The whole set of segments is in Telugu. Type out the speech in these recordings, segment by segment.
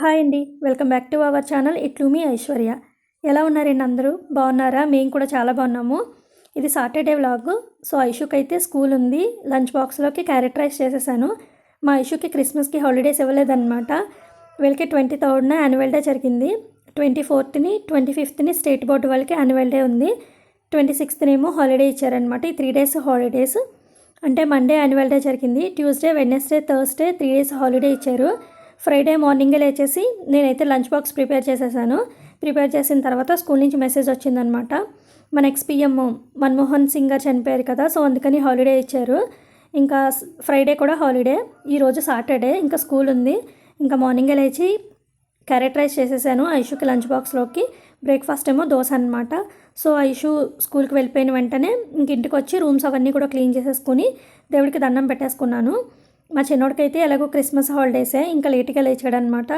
హాయ్ అండి welcome back to our channel ఇట్లు మీ ఐశ్వర్య. ఎలా ఉన్నారండి అందరూ? బాగున్నారా? మేము కూడా చాలా బాగున్నాము. ఇది సాటర్డే వ్లాగ్ సో ఐషుకి అయితే స్కూల్ ఉంది. లంచ్ బాక్స్లోకి క్యారెట్ రైస్ చేసేసాను. మా ఐషుకి క్రిస్మస్కి హాలిడేస్ ఇవ్వలేదన్నమాట. వీళ్ళకి ట్వంటీ థర్డ్న యాన్యువల్ డే జరిగింది. ట్వంటీ ఫోర్త్ని ట్వంటీ ఫిఫ్త్ని స్టేట్ బోర్డు వాళ్ళకి యాన్యువల్ డే ఉంది. ట్వంటీ సిక్స్త్నేమో హాలిడే ఇచ్చారనమాట ఈ త్రీ డేస్ హాలిడేస్. అంటే మండే యాన్యువల్ డే జరిగింది. Tuesday Wednesday Thursday three days holiday ఇచ్చారు. ఫ్రైడే మార్నింగే లేచేసి నేనైతే లంచ్ బాక్స్ ప్రిపేర్ చేసేసాను. ప్రిపేర్ చేసిన తర్వాత స్కూల్ నుంచి మెసేజ్ వచ్చిందనమాట. మన ఎక్స్పీఎం మన్మోహన్ సింగ్ గారు చనిపోయారు కదా సో అందుకని హాలిడే ఇచ్చారు. ఇంకా ఫ్రైడే కూడా హాలిడే. ఈరోజు సాటర్డే ఇంకా స్కూల్ ఉంది. ఇంకా మార్నింగే లేచి క్యారెట్ రైస్ చేసేసాను ఐషుకి లంచ్ బాక్స్లోకి. బ్రేక్ఫాస్ట్ ఏమో దోశ అనమాట సో ఐషు స్కూల్కి వెళ్ళిపోయిన వెంటనే ఇంక ఇంటికి వచ్చి రూమ్స్ అవన్నీ కూడా క్లీన్ చేసేసుకుని దేవుడికి దండం పెట్టేసుకున్నాను. మా చిన్నోడికైతే ఎలాగో క్రిస్మస్ హాలిడేసే ఇంకా లేట్గా లేచాడనమాట.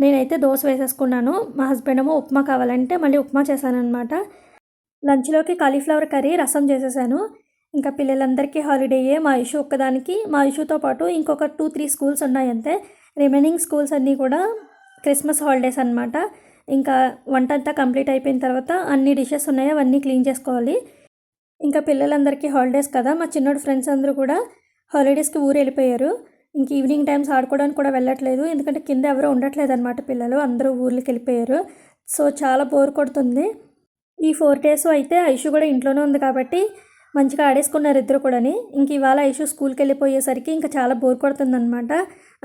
నేనైతే దోశ వేసేసుకున్నాను. మా హస్బెండ్ ఏమో ఉప్మా కావాలంటే మళ్ళీ ఉప్మా చేశానమాట లంచ్లోకి కాలీఫ్లవర్ కర్రీ రసం చేసేసాను. ఇంకా పిల్లలందరికీ హాలిడేయే. మా ఇష్యూ ఒక్కదానికి. మా ఇష్యూతో పాటు ఇంకొక టూ త్రీ స్కూల్స్ ఉన్నాయంతే. రిమైనింగ్ స్కూల్స్ అన్నీ కూడా క్రిస్మస్ హాలిడేస్ అనమాట. ఇంకా వంట అంతా కంప్లీట్ అయిపోయిన తర్వాత అన్ని డిషెస్ ఉన్నాయో. అవన్నీ క్లీన్ చేసుకోవాలి. ఇంకా పిల్లలందరికీ హాలిడేస్ కదా. మా చిన్నోడు ఫ్రెండ్స్ అందరూ కూడా హాలిడేస్కి ఊరు వెళ్ళిపోయారు. ఇంక ఈవినింగ్ టైమ్స్ ఆడుకోవడానికి కూడా వెళ్ళట్లేదు. ఎందుకంటే కింద ఎవరో ఉండట్లేదు అనమాట పిల్లలు. అందరూ ఊర్లకి వెళ్ళిపోయారు. సో చాలా బోర్ కొడుతుంది. ఈ ఫోర్ డేస్ అయితే ఐషు కూడా ఇంట్లోనే ఉంది కాబట్టి మంచిగా ఆడేసుకున్నారు ఇద్దరు కూడాని. ఇంక ఇవాళ ఐషు స్కూల్కి వెళ్ళిపోయేసరికి ఇంకా చాలా బోర్ కొడుతుందనమాట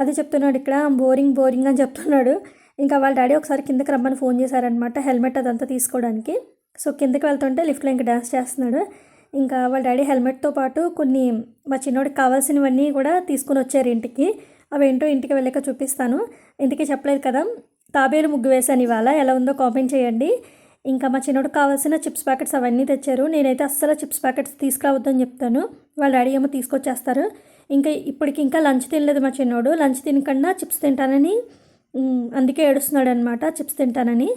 అదే చెప్తున్నాడు ఇక్కడ బోరింగ్ బోరింగ్ అని చెప్తున్నాడు. ఇంకా వాళ్ళ డాడీ ఒకసారి కిందకి రమ్మని ఫోన్ చేశారనమాట హెల్మెట్ అదంతా తీసుకోవడానికి. సో కిందకి వెళ్తుంటే లిఫ్ట్లో ఇంకా డ్యాన్స్ చేస్తున్నాడు. ఇంకా వాళ్ళ డాడీ హెల్మెట్తో పాటు కొన్ని మా చిన్నోడికి కావాల్సినవన్నీ కూడా తీసుకుని వచ్చారు ఇంటికి. అవేంటో ఇంటికి వెళ్ళాక చూపిస్తాను. ఇంటికి చెప్పలేదు కదా తాబేలు ముగ్గు వేశాను ఇవాళ. ఎలా ఉందో కామెంట్ చేయండి. ఇంకా మా చిన్నోడికి కావాల్సిన చిప్స్ ప్యాకెట్స్ అవన్నీ తెచ్చారు. నేనైతే అస్సలు చిప్స్ ప్యాకెట్స్ తీసుకురావద్దని చెప్తాను. వాళ్ళ డాడీ ఏమో తీసుకొచ్చేస్తారు. ఇంకా ఇప్పటికి ఇంకా లంచ్ తినలేదు మా చిన్నోడు. లంచ్ తినకుండా చిప్స్ తింటానని అందుకే ఏడుస్తున్నాడు అనమాట చిప్స్ తింటానని.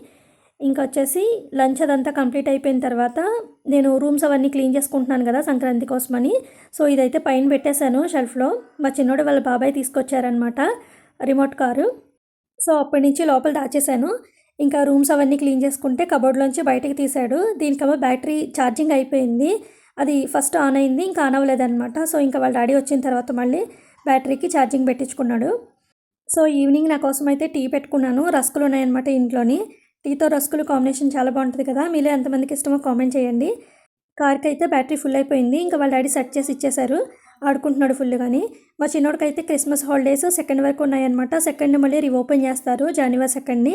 ఇంకా వచ్చేసి లంచ్ అదంతా కంప్లీట్ అయిపోయిన తర్వాత నేను రూమ్స్ అవన్నీ క్లీన్ చేసుకుంటున్నాను కదా సంక్రాంతి కోసమని. సో ఇదైతే పైన పెట్టేశాను షెల్ఫ్లో. మా చిన్నోడు వాళ్ళ బాబాయ్ తీసుకొచ్చారనమాట రిమోట్ కారు. సో అప్పటి నుంచి లోపల దాచేశాను. ఇంకా రూమ్స్ అవన్నీ క్లీన్ చేసుకుంటే కబోర్డ్లోంచి బయటకు తీశాడు. దీనికమ్మా బ్యాటరీ ఛార్జింగ్ అయిపోయింది. అది ఫస్ట్ ఆన్ అయింది ఇంకా ఆన్ అవ్వలేదన్నమాట. సో ఇంకా వాళ్ళ డాడీ వచ్చిన తర్వాత మళ్ళీ బ్యాటరీకి ఛార్జింగ్ పెట్టించుకున్నాడు. సో ఈవినింగ్ నా కోసం అయితే టీ పెట్టుకున్నాను. రస్కులు ఉన్నాయన్నమాట ఇంట్లోని. టీతో రస్కులు కాంబినేషన్ చాలా బాగుంటుంది కదా మీలో ఎంతమందికి ఇష్టమో కామెంట్ చేయండి. కార్కి అయితే బ్యాటరీ ఫుల్ అయిపోయింది ఇంకా వాళ్ళ డాడీ సెట్ చేసి ఇచ్చేశారు ఆడుకుంటున్నాడు ఫుల్ కానీ మా చిన్నోడికైతే క్రిస్మస్ హాలిడేస్ సెకండ్ వరకు ఉన్నాయన్నమాట సెకండ్ మళ్ళీ రీఓపెన్ చేస్తారు జనవరి సెకండ్ని.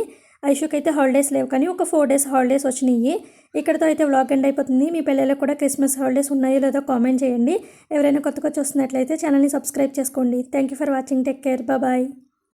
ఐషుకి అయితే హాలిడేస్ లేవు కానీ ఒక ఫోర్ డేస్ హాలిడేస్ వచ్చినాయి. ఇక్కడతో అయితే వ్లాగ్ ఎండ్ అయిపోతుంది మీ పిల్లలకు కూడా క్రిస్మస్ హాలిడేస్ ఉన్నాయో లేదో కామెంట్ చేయండి. ఎవరైనా కొత్తగా చూస్తున్నట్లయితే ఛానల్ని సబ్స్క్రైబ్ చేసుకోండి. Thank you for watching take care bye.